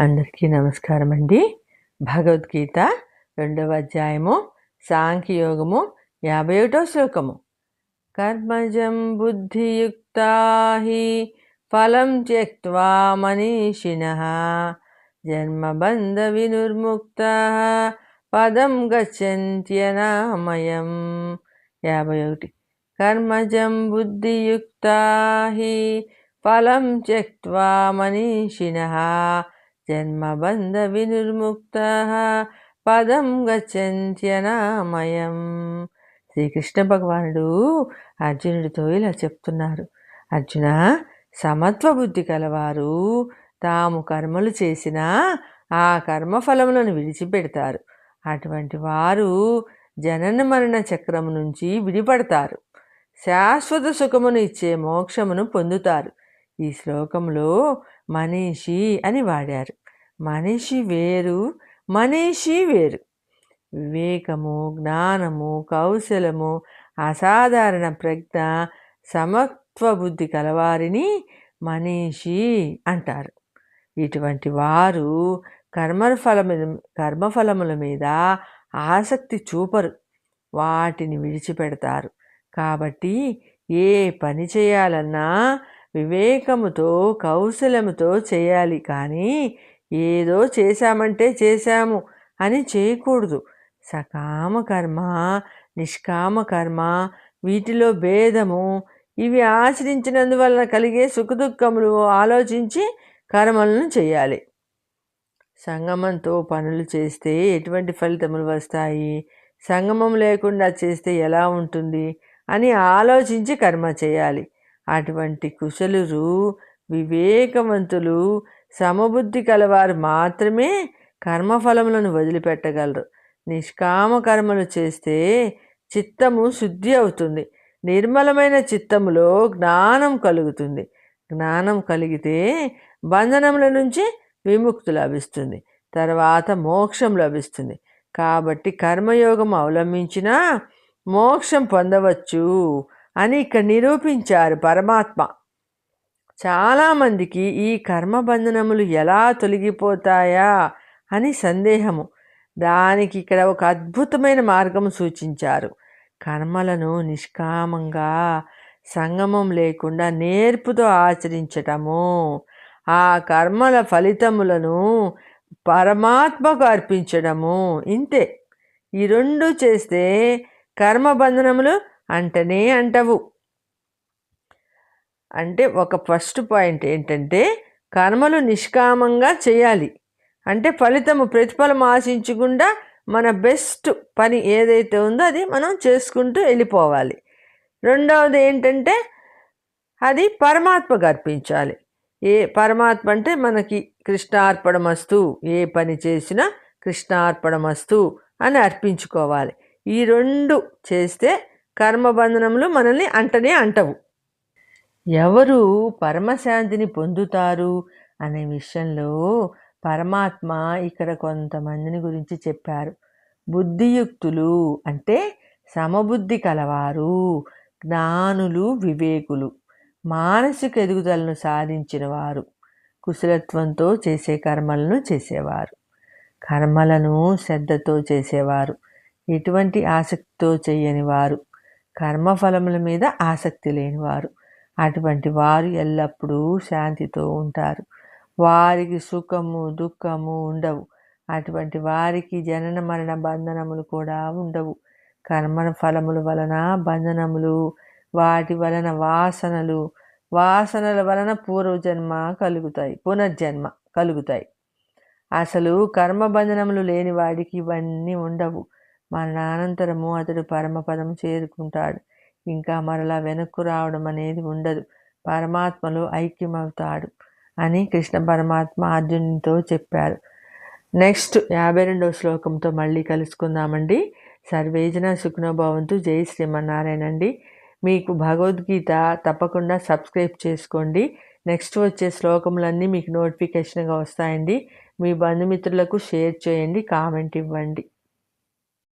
అందరికీ నమస్కారం అండి భగవద్గీత రెండవ అధ్యాయము సాంఖ్యయోగము యాభై ఒకటో శ్లోకము. కర్మజం బుద్ధియుక్త హి ఫలం త్యక్వా మనీషిణ జన్మబంధ వినుర్ముక్త పదం గచ్చంత్యనామయం. యాభై ఒకటి. కర్మజం బుద్ధియుక్త హి ఫలం త్యక్వా మనీషిణ జన్మబంధ వినుర్ముక్త పదం గచ్చంత్యనామయం. శ్రీకృష్ణ భగవానుడు అర్జునుడితో ఇలా చెప్తున్నారు. అర్జున సమత్వ బుద్ధి కలవారు. తాము కర్మలు చేసినా ఆ కర్మఫలములను విడిచిపెడతారు. అటువంటి వారు జనన మరణ చక్రము నుంచి విడిపడతారు. శాశ్వత సుఖమును ఇచ్చే మోక్షమును పొందుతారు. ఈ శ్లోకంలో మనీషి అని వాడారు. మనిషి వేరు మనీషి వేరు. వివేకము జ్ఞానము కౌశలము అసాధారణ ప్రజ్ఞ సమత్వ బుద్ధి కలవారిని మనీషి అంటారు. ఇటువంటి వారు కర్మఫలము కర్మఫలముల మీద ఆసక్తి చూపరు. వాటిని విడిచిపెడతారు. కాబట్టి ఏ పని చేయాలన్నా వివేకముతో కౌశలముతో చేయాలి. కానీ ఏదో చేశామంటే చేశాము అని చేయకూడదు. సకామ కర్మ నిష్కామ కర్మ వీటిలో భేదము ఇవి ఆచరించినందువలన కలిగే సుఖదుఖములు ఆలోచించి కర్మలను చేయాలి. సంగమంతో పనులు చేస్తే ఎటువంటి ఫలితములు వస్తాయి? సంగమం లేకుండా చేస్తే ఎలా ఉంటుంది? అని ఆలోచించి కర్మ చేయాలి. అటువంటి కుశలురు వివేకవంతులు సమబుద్ధి కలవారు మాత్రమే కర్మఫలములను వదిలిపెట్టగలరు. నిష్కామ కర్మలు చేస్తే చిత్తము శుద్ధి అవుతుంది. నిర్మలమైన చిత్తములో జ్ఞానం కలుగుతుంది. జ్ఞానం కలిగితే బంధనముల నుంచి విముక్తి లభిస్తుంది. తర్వాత మోక్షం లభిస్తుంది. కాబట్టి కర్మయోగం అవలంబించినా మోక్షం పొందవచ్చు. అని ఇక్కడ నిరూపించారు పరమాత్మ. చాలామందికి ఈ కర్మబంధనములు ఎలా తొలగిపోతాయా అని సందేహము. దానికి ఇక్కడ ఒక అద్భుతమైన మార్గం సూచించారు. కర్మలను నిష్కామంగా సంగమం లేకుండా నేర్పుతో ఆచరించటము. ఆ కర్మల ఫలితములను పరమాత్మకు అర్పించడము ఇంతే. ఈ రెండు చేస్తే కర్మబంధనములు అంటనే అంటవు. అంటే ఒక ఫస్ట్ పాయింట్ ఏంటంటే కర్మలు నిష్కామంగా చేయాలి. అంటే ఫలితము ప్రతిఫలం ఆశించకుండా మన బెస్ట్ పని ఏదైతే ఉందో అది మనం చేసుకుంటూ వెళ్ళిపోవాలి. రెండవది ఏంటంటే అది పరమాత్మకు అర్పించాలి. ఏ పరమాత్మ అంటే మనకి కృష్ణార్పణమస్తు ఏ పని చేసినా కృష్ణార్పణమస్తు అని అర్పించుకోవాలి. ఈ రెండు చేస్తే కర్మబంధనములు మనల్ని అంటనే అంటవు. ఎవరు పరమశాంతిని పొందుతారు అనే విషయంలో పరమాత్మ ఇక్కడ కొంతమందిని గురించి చెప్పారు. బుద్ధియుక్తులు అంటే సమబుద్ధి కలవారు జ్ఞానులు వివేకులు మానసిక ఎదుగుదలను సాధించిన వారు కుశలత్వంతో చేసే కర్మలను చేసేవారు కర్మలను శ్రద్ధతో చేసేవారు ఎటువంటి ఆసక్తితో చేయని వారు కర్మఫలముల మీద ఆసక్తి లేనివారు. అటువంటి వారు ఎల్లప్పుడూ శాంతితో ఉంటారు. వారికి సుఖము దుఃఖము ఉండవు. అటువంటి వారికి జనన మరణ బంధనములు కూడా ఉండవు. కర్మ ఫలముల వలన బంధనములు వాటి వలన వాసనలు వాసనల వలన పూర్వజన్మ కలుగుతాయి పునర్జన్మ కలుగుతాయి. అసలు కర్మ బంధనములు లేని వాడికి ఇవన్నీ ఉండవు. మరణానంతరము అతడు పరమపదం చేరుకుంటాడు. ఇంకా మరలా వెనక్కు రావడం అనేది ఉండదు. పరమాత్మలో ఐక్యమవుతాడు అని కృష్ణ పరమాత్మ అర్జునునితో చెప్పారు. నెక్స్ట్ యాభై రెండవ శ్లోకంతో మళ్ళీ కలుసుకుందామండి. సర్వేజన సుఖనోభవంతు జై శ్రీమన్నారాయణ అండి. మీకు భగవద్గీత తప్పకుండా సబ్స్క్రైబ్ చేసుకోండి. నెక్స్ట్ వచ్చే శ్లోకములన్నీ మీకు నోటిఫికేషన్గా వస్తాయండి. మీ బంధుమిత్రులకు షేర్ చేయండి కామెంట్ ఇవ్వండి.